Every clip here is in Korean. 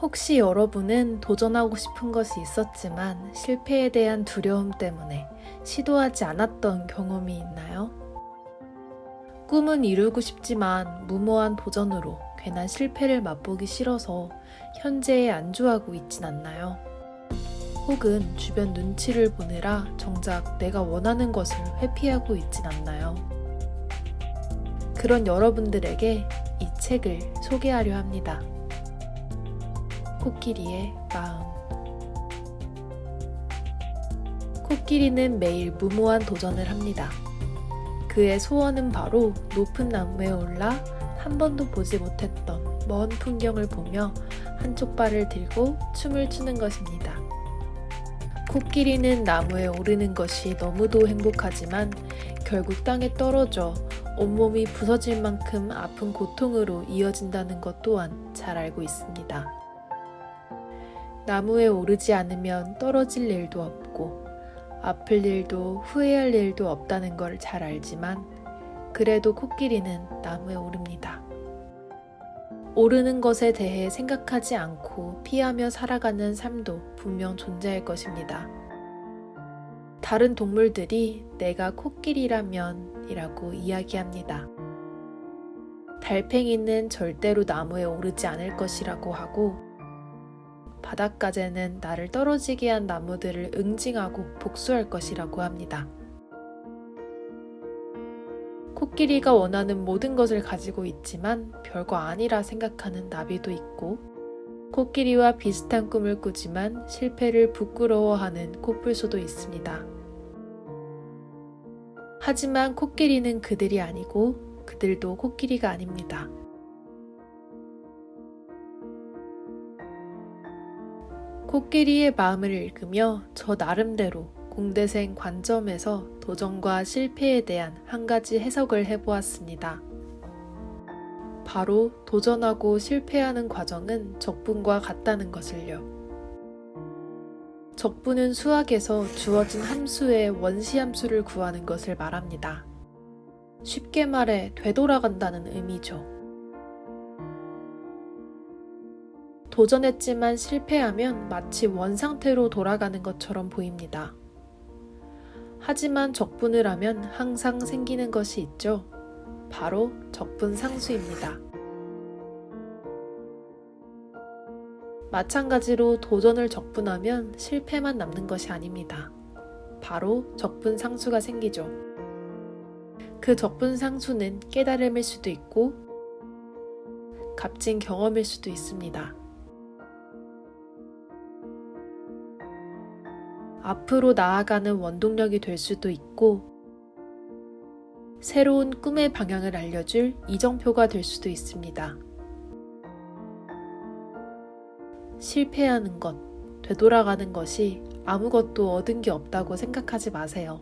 혹시 여러분은 도전하고 싶은 것이 있었지만 실패에 대한 두려움 때문에 시도하지 않았던 경험이 있나요? 꿈은 이루고 싶지만 무모한 도전으로 괜한 실패를 맛보기 싫어서 현재에 안주하고 있진 않나요? 혹은 주변 눈치를 보느라 정작 내가 원하는 것을 회피하고 있진 않나요? 그런 여러분들에게 이 책을 소개하려 합니다. 코끼리의 마음. 코끼리는 매일 무모한 도전을 합니다. 그의 소원은 바로 높은 나무에 올라 한 번도 보지 못했던 먼 풍경을 보며 한쪽 발을 들고 춤을 추는 것입니다. 코끼리는 나무에 오르는 것이 너무도 행복하지만 결국 땅에 떨어져 온몸이 부서질 만큼 아픈 고통으로 이어진다는 것 또한 잘 알고 있습니다. 나무에 오르지 않으면 떨어질 일도 없고 아플 일도 후회할 일도 없다는 걸 잘 알지만 그래도 코끼리는 나무에 오릅니다. 오르는 것에 대해 생각하지 않고 피하며 살아가는 삶도 분명 존재할 것입니다. 다른 동물들이 내가 코끼리라면 이라고 이야기합니다. 달팽이는 절대로 나무에 오르지 않을 것이라고 하고 바닷가재는 나를 떨어지게 한 나무들을 응징하고 복수할 것이라고 합니다. 코끼리가 원하는 모든 것을 가지고 있지만 별거 아니라 생각하는 나비도 있고 코끼리와 비슷한 꿈을 꾸지만 실패를 부끄러워하는 코뿔소도 있습니다. 하지만 코끼리는 그들이 아니고 그들도 코끼리가 아닙니다. 코끼리의 마음을 읽으며 저 나름대로 공대생 관점에서 도전과 실패에 대한 한 가지 해석을 해보았습니다. 바로 도전하고 실패하는 과정은 적분과 같다는 것을요. 적분은 수학에서 주어진 함수의 원시함수를 구하는 것을 말합니다. 쉽게 말해 되돌아간다는 의미죠. 도전했지만 실패하면 마치 원상태로 돌아가는 것처럼 보입니다. 하지만 적분을 하면 항상 생기는 것이 있죠. 바로 적분 상수입니다. 마찬가지로 도전을 적분하면 실패만 남는 것이 아닙니다. 바로 적분 상수가 생기죠. 그 적분 상수는 깨달음일 수도 있고 값진 경험일 수도 있습니다. 앞으로 나아가는 원동력이 될 수도 있고, 새로운 꿈의 방향을 알려줄 이정표가 될 수도 있습니다. 실패하는 것, 되돌아가는 것이 아무것도 얻은 게 없다고 생각하지 마세요.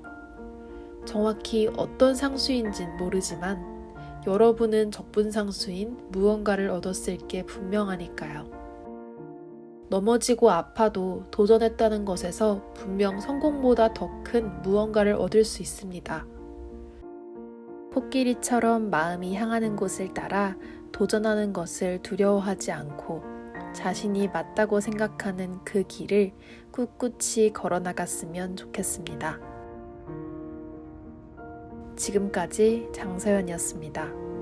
정확히 어떤 상수인진 모르지만 여러분은 적분상수인 무언가를 얻었을 게 분명하니까요. 넘어지고 아파도 도전했다는 것에서 분명 성공보다 더 큰 무언가를 얻을 수 있습니다. 코끼리처럼 마음이 향하는 곳을 따라 도전하는 것을 두려워하지 않고 자신이 맞다고 생각하는 그 길을 꿋꿋이 걸어 나갔으면 좋겠습니다. 지금까지 장서연이었습니다.